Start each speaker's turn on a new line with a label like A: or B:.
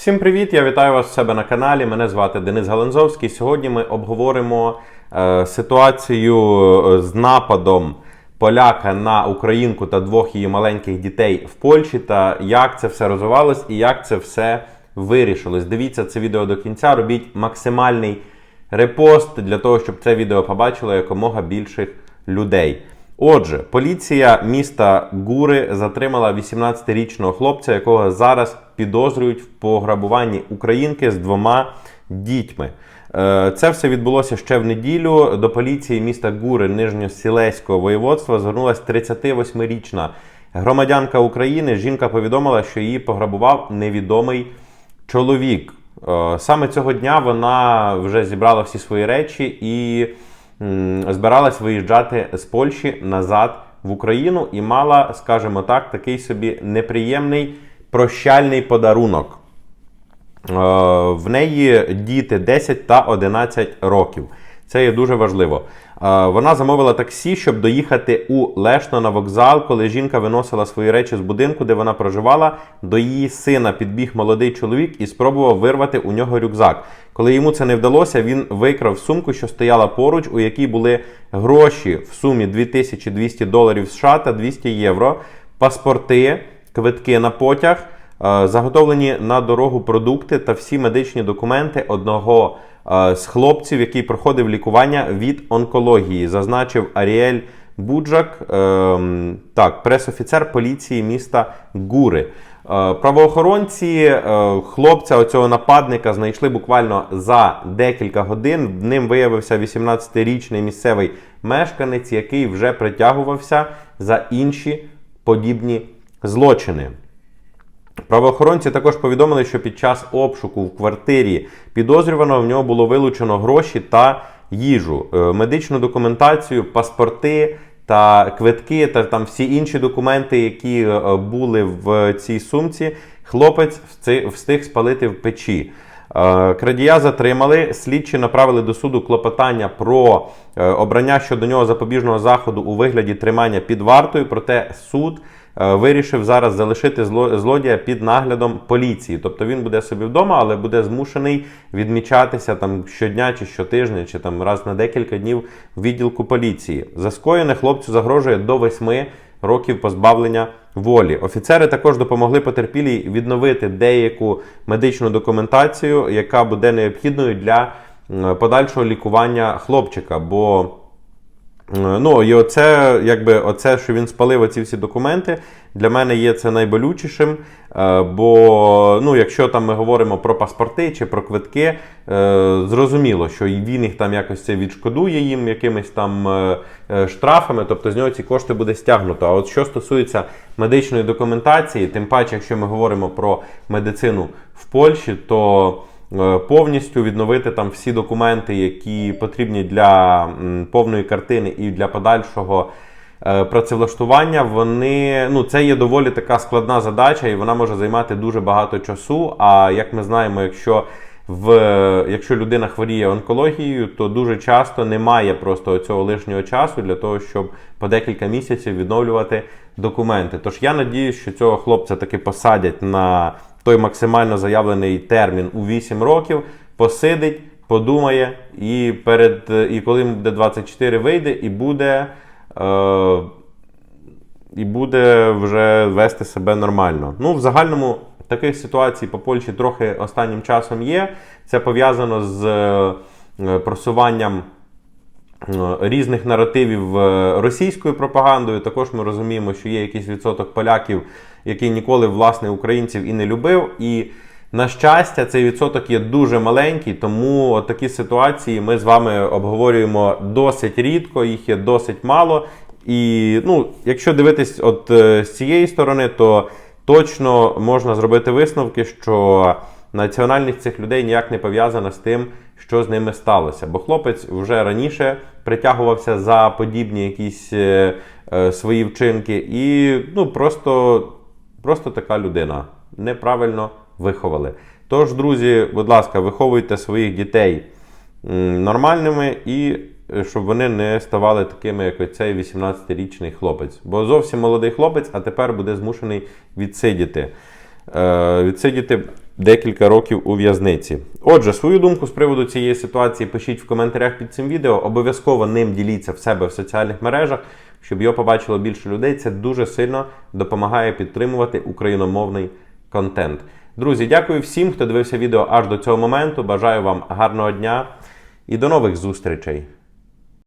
A: Всім привіт! Я вітаю вас у себе на каналі. Мене звати Денис Галанзовський. Сьогодні ми обговоримо е, ситуацію е, з нападом поляка на українку та двох її маленьких дітей в Польщі та як це все розвивалось і як це все вирішилось. Дивіться це відео до кінця. Робіть максимальний репост для того, щоб це відео побачило якомога більших людей. Отже, поліція міста Гури затримала 18-річного хлопця, якого зараз підозрюють в пограбуванні українки з двома дітьми. Е, Це все відбулося ще в неділю. До поліції міста Гури Нижньосілеського воєводства звернулася 38-річна громадянка України. Жінка повідомила, що її пограбував невідомий чоловік. Е, Саме цього дня вона вже зібрала всі свої речі і збиралась виїжджати з Польщі назад в Україну і мала, скажімо так, такий собі неприємний прощальний подарунок. Е, В неї діти 10 та 11 років. Це є дуже важливо. Вона замовила таксі, щоб доїхати у Лешно на вокзал, коли жінка виносила свої речі з будинку, де вона проживала. До її сина підбіг молодий чоловік і спробував вирвати у нього рюкзак. Коли йому це не вдалося, він викрав сумку, що стояла поруч, у якій були гроші в сумі 2200 доларів США та 200 євро, паспорти, квитки на потяг. Е, Заготовлені на дорогу продукти та всі медичні документи одного е, з хлопців, який проходив лікування від онкології, зазначив Аріель Буджак, ем, так, пресофіцер поліції міста Гури. Е, Правоохоронці хлопця, оцього нападника, знайшли буквально за декілька годин. Ним виявився 18-річний місцевий мешканець, який вже притягувався за інші подібні злочини. Правоохоронці також повідомили, що під час обшуку в квартирі підозрюваного в нього було вилучено гроші та їжу, е, медичну документацію, паспорти та квитки та там всі інші документи, які е, були в цій сумці. Хлопець встиг спалити в печі. Е, Крадія затримали. Слідчі направили до суду клопотання про обрання щодо нього запобіжного заходу у вигляді тримання під вартою. Проте суд вирішив зараз залишити зло- злодія під наглядом поліції. Тобто він буде собі вдома, але буде змушений відмічатися там щодня чи щотижня, чи там раз на декілька днів в відділку поліції. За скоєне хлопцю загрожує до 8 років позбавлення волі. Офіцери також допомогли потерпілій відновити деяку медичну документацію, яка буде необхідною для подальшого лікування хлопчика. Бо Е, Ну, і оце, якби, оце, що він спалив оці всі документи, для мене є це найболючішим. Е, Бо, ну, якщо там ми говоримо про паспорти чи про квитки, е, зрозуміло, що він їх там якось це відшкодує їм якимись там е, е, штрафами, тобто з нього ці кошти буде стягнуто. А от що стосується медичної документації, тим паче, якщо ми говоримо про медицину в Польщі, то е, повністю відновити там всі документи, які потрібні для повної картини і для подальшого е, працевлаштування, вони ну це є доволі така складна задача, і вона може займати дуже багато часу. А як ми знаємо, якщо в якщо людина хворіє онкологією, то дуже часто немає просто цього лишнього часу для того, щоб по декілька місяців відновлювати документи. Тож я надіюсь, що цього хлопця таки посадять на той максимально заявлений термін у 8 років, посидить, подумає, і перед і коли буде 24, вийде і буде. Е, і буде вже вести себе нормально. Ну, в загальному таких ситуацій по Польщі трохи останнім часом є. Це пов'язано з е, просуванням е, різних наративів е, російською пропагандою. Також ми розуміємо, що є якийсь відсоток поляків, який ніколи власне українців і не любив. І на щастя, цей відсоток є дуже маленький, тому такі ситуації ми з вами обговорюємо досить рідко, їх є досить мало. І ну, якщо дивитись от е, з цієї сторони, то точно можна зробити висновки, що національність цих людей ніяк не пов'язана з тим, що з ними сталося. Бо хлопець вже раніше притягувався за подібні якісь е, е, свої вчинки, і ну просто, просто така людина неправильно виховали. Тож, друзі, будь ласка, виховуйте своїх дітей нормальними і е, щоб вони не ставали такими, як оцей 18-річний хлопець. Бо зовсім молодий хлопець, а тепер буде змушений відсидіти. Е, відсидіти декілька років у в'язниці. Отже, свою думку з приводу цієї ситуації пишіть в коментарях під цим відео. Обов'язково ним діліться в себе в соціальних мережах, щоб його побачило більше людей. Це дуже сильно допомагає підтримувати україномовний контент. Друзі, дякую всім, хто дивився відео аж до цього моменту. Бажаю вам гарного дня і до нових зустрічей!